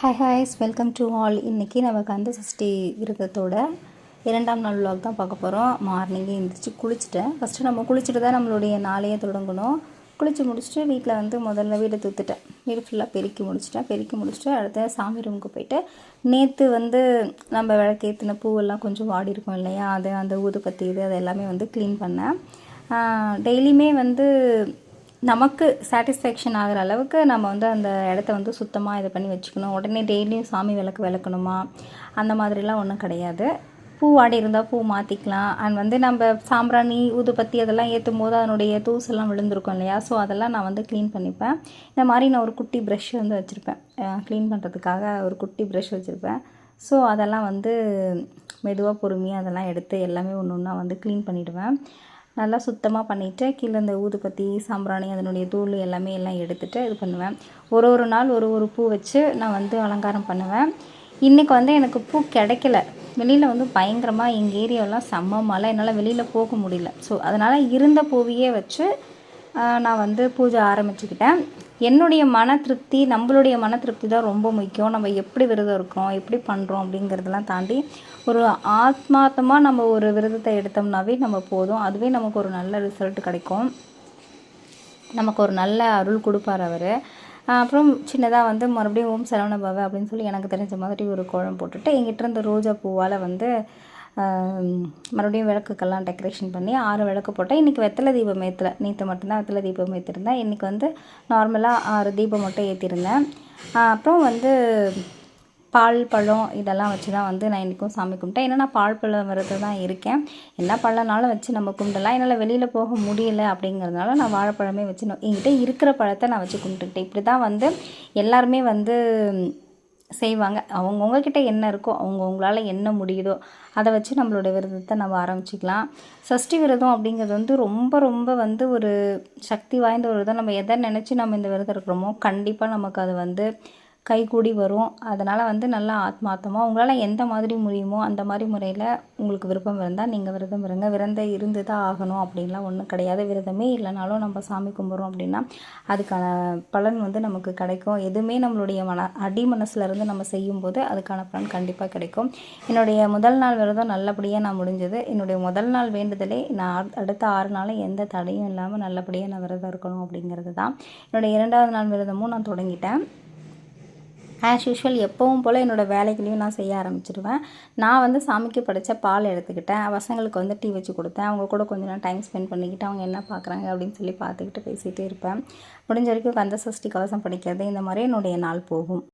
Hi guys welcome to all இன்றைக்கி நம்ம கந்த சஷ்டி விரதத்தோட இரண்டாம் நாள் விலாக் தான் பார்க்க போகிறோம் மார்னிங்கே எழுந்திரிச்சு குளிச்சுட்டேன். ஃபஸ்ட்டு நம்ம குளிச்சுட்டு தான் நம்மளுடைய நாளையே தொடங்கணும். குளித்து முடிச்சுட்டு வீட்டில் வந்து முதல்ல வீடு தூத்துட்டேன். வீடு ஃபுல்லாக பெருக்கி முடிச்சிட்டேன். பெருக்கி முடிச்சுட்டு அடுத்து சாமி ரூமுக்கு போயிட்டு நேற்று வந்து நம்ம விளக்கேற்றின பூவெல்லாம் கொஞ்சம் வாடி இருக்கும் இல்லையா? அது அந்த ஊதுபத்தி இது அது எல்லாமே வந்து க்ளீன் பண்ணேன். டெய்லியுமே வந்து நமக்கு சாட்டிஸ்ஃபேக்ஷன் ஆகிற அளவுக்கு நம்ம வந்து அந்த இடத்த வந்து சுத்தமாக இது பண்ணி வச்சுக்கணும். உடனே டெய்லியும் சாமி விளக்கு விளக்கணுமா? அந்த மாதிரிலாம் ஒன்றும் கிடையாது. பூ வாடி இருந்தால் பூ மாற்றிக்கலாம் அண்ட் வந்து நம்ம சாம்பிராணி ஊதுபத்தி அதெல்லாம் ஏற்றும் போது அதனுடைய தூசெல்லாம் விழுந்திருக்கும் இல்லையா? ஸோ அதெல்லாம் நான் வந்து க்ளீன் பண்ணிப்பேன். இந்த மாதிரி நான் ஒரு குட்டி ப்ரஷ் வந்து வச்சுருப்பேன். க்ளீன் பண்ணுறதுக்காக ஒரு குட்டி ப்ரஷ் வச்சுருப்பேன். ஸோ அதெல்லாம் வந்து மெதுவாக பொறுமையாக அதெல்லாம் எடுத்து எல்லாமே ஒன்று ஒன்றா வந்து க்ளீன் பண்ணிவிடுவேன் நல்லா சுத்தமாக பண்ணிவிட்டு கீழே இந்த ஊதுபத்தி சாம்பிராணி அதனுடைய தூள் எல்லாமே எல்லாம் எடுத்துகிட்டு இது பண்ணுவேன். ஒரு ஒரு நாள் ஒரு ஒரு பூ வச்சு நான் வந்து அலங்காரம் பண்ணுவேன். இன்றைக்கி வந்து எனக்கு பூ கிடைக்கல. வெளியில் வந்து பயங்கரமாக எங்கள் ஏரியாவெலாம் செம்ம மழை. என்னால் வெளியில் போக முடியல. ஸோ அதனால் இருந்த பூவையே வச்சு நான் வந்து பூஜை ஆரம்பிச்சுக்கிட்டேன். என்னுடைய மன திருப்தி நம்மளுடைய மன திருப்தி தான் ரொம்ப முக்கியம். நம்ம எப்படி விரதம் இருக்கோம் எப்படி பண்ணுறோம் அப்படிங்கிறதெல்லாம் தாண்டி ஒரு ஆத்மார்த்தமாக நம்ம ஒரு விரதத்தை எடுத்தோம்னாவே நம்ம போதும். அதுவே நமக்கு ஒரு நல்ல ரிசல்ட் கிடைக்கும். நமக்கு ஒரு நல்ல அருள் கொடுப்பார் அவர். அப்புறம் சின்னதாக வந்து மறுபடியும் ஓம் சரவண பவ அப்படின்னு சொல்லி எனக்கு தெரிஞ்ச மாதிரி ஒரு கோலம் போட்டுட்டு எங்கிட்ட இருந்த ரோஜா பூவால் வந்து மறுபடியும் விளக்குக்கெல்லாம் டெக்கரேஷன் பண்ணி ஆறு விளக்கு போட்டேன். இன்றைக்கி வெத்தலை தீபம் ஏற்றல நேற்று மட்டும்தான் வெத்தலை தீபம் ஏற்றிருந்தேன் இன்றைக்கி வந்து நார்மலாக ஆறு தீபம் மட்டும் ஏற்றிருந்தேன் அப்புறம் வந்து பால் பழம் இதெல்லாம் வச்சு தான் வந்து நான் இன்றைக்கும் சாமி கும்பிட்டேன். ஏன்னா நான் பால் பழம் விரதம் தான் இருக்கேன். என்ன பழம்னாலும் வச்சு நம்ம கும்பிடலாம். என்னால் வெளியில் போக முடியல அப்படிங்கிறதுனால நான் வாழைப்பழமே வச்சு என்கிட்ட இருக்கிற பழத்தை நான் வச்சு கும்பிட்டுக்கிட்டேன். இப்படி தான் வந்து எல்லாருமே வந்து செய்வாங்க. அவங்கவுங்க கிட்ட என்ன இருக்கோ அவங்கவுங்களால என்ன முடியுதோ அதை வச்சு நம்மளோட விரதத்தை நம்ம ஆரம்பிச்சிக்கலாம். சஷ்டி விரதம் அப்படிங்கிறது வந்து ரொம்ப ரொம்ப வந்து ஒரு சக்தி வாய்ந்த ஒரு விரதம். நம்ம எதை நினச்சி நம்ம இந்த விரதம் இருக்கிறோமோ கண்டிப்பாக நமக்கு அது வந்து கைகூடி வரும். அதனால் வந்து நல்லா ஆத்மார்த்தமாக உங்களால் எந்த மாதிரி முடியுமோ அந்த மாதிரி முறையில் உங்களுக்கு விருப்பம் இருந்தால் நீங்கள் விரதம் இருங்க. விரதம் இருந்து தான் ஆகணும் அப்படின்லாம் ஒன்றும் கிடையாது. விரதமே இல்லைனாலும் நம்ம சாமி கும்பிட்றோம் அப்படின்னா அதுக்கான பலன் வந்து நமக்கு கிடைக்கும். எதுவுமே நம்மளுடைய மன அடி மனசுலேருந்து நம்ம செய்யும்போது அதுக்கான பலன் கண்டிப்பாக கிடைக்கும். என்னுடைய முதல் நாள் விரதம் நல்லபடியாக நான் முடிஞ்சது. என்னுடைய முதல் நாள் வேண்டுதலே நான் அடுத்த ஆறு நாளும் எந்த தடையும் இல்லாமல் நல்லபடியாக நான் விரதம் இருக்கணும் அப்படிங்கிறது தான் என்னுடைய இரண்டாவது நாள் விரதமும் நான் தொடங்கிட்டேன். ஆஸ் யூஷுவல் எப்பவும் போல் என்னோடய வேலைகளையும் நான் செய்ய ஆரம்பிச்சிடுவேன் நான் வந்து சாமிக்கு படைச்ச பால் எடுத்துக்கிட்டேன். பசங்களுக்கு வந்து டீ வச்சு கொடுத்தேன். அவங்க கூட கொஞ்சம் நேரம் டைம் ஸ்பெண்ட் பண்ணிக்கிட்டு அவங்க என்ன பார்க்குறாங்க அப்படின்னு சொல்லி பார்த்துக்கிட்டு பேசிகிட்டே இருப்பேன். முடிஞ்ச வரைக்கும் கந்த சஷ்டி கவசம் படிக்கிறது இந்த மாதிரி என்னுடைய நாள் போகும்.